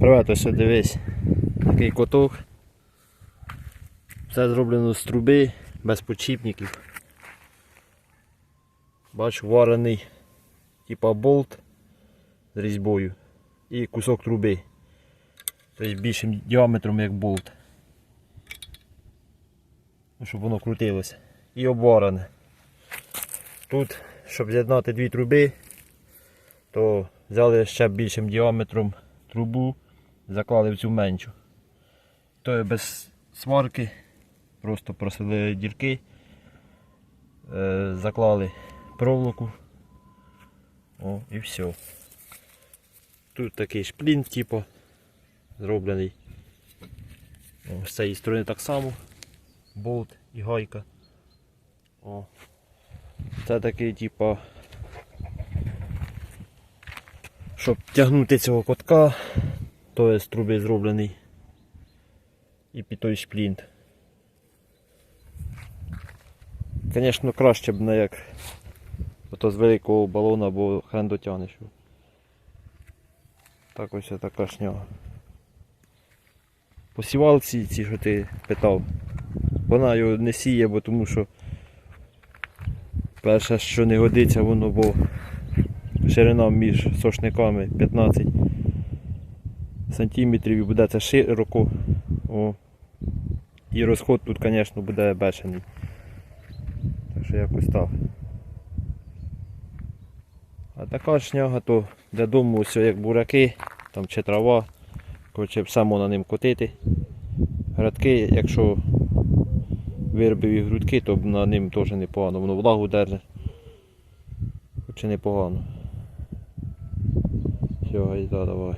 Привет, ось дивись. Такий коток. Все зроблено з труби, без подшипників. Бачу, варений типа болт з різьбою і кусок труби. Тобто більшим діаметром як болт. Ну, Щоб воно крутилося. І обварене. Тут, щоб з'єднати дві труби, то взяли ще більшим діаметром трубу, заклали в цю меншу. То є без сварки, просто просили дірки, е, заклали проволоку. О, і все. Тут такий шплін, типу, зроблений. О, з цієї сторони так само. Болт і гайка. О. Це такий, типу, щоб тягнути цього котка, то з труби зроблений. І під той шплінт. Звісно, краще б не як ото з великого балона, бо хрен дотягнеш. Так ось така шняга. Посівалці ці, що ти питав, вона його не сіє, бо тому що перше, що не годиться, воно бо ширина між сошниками 15 сантиметрів і буде це широко. О. І розход тут, звісно, буде бешений. Так що якось так. А така шняга то для дому ось як бураки, там чи трава. Коротше, все можна ним котити. Градки, якщо виробив і грудки, то на ним теж непогано. Воно влагу держить. Хоч і непогано. Все, гайда, давай.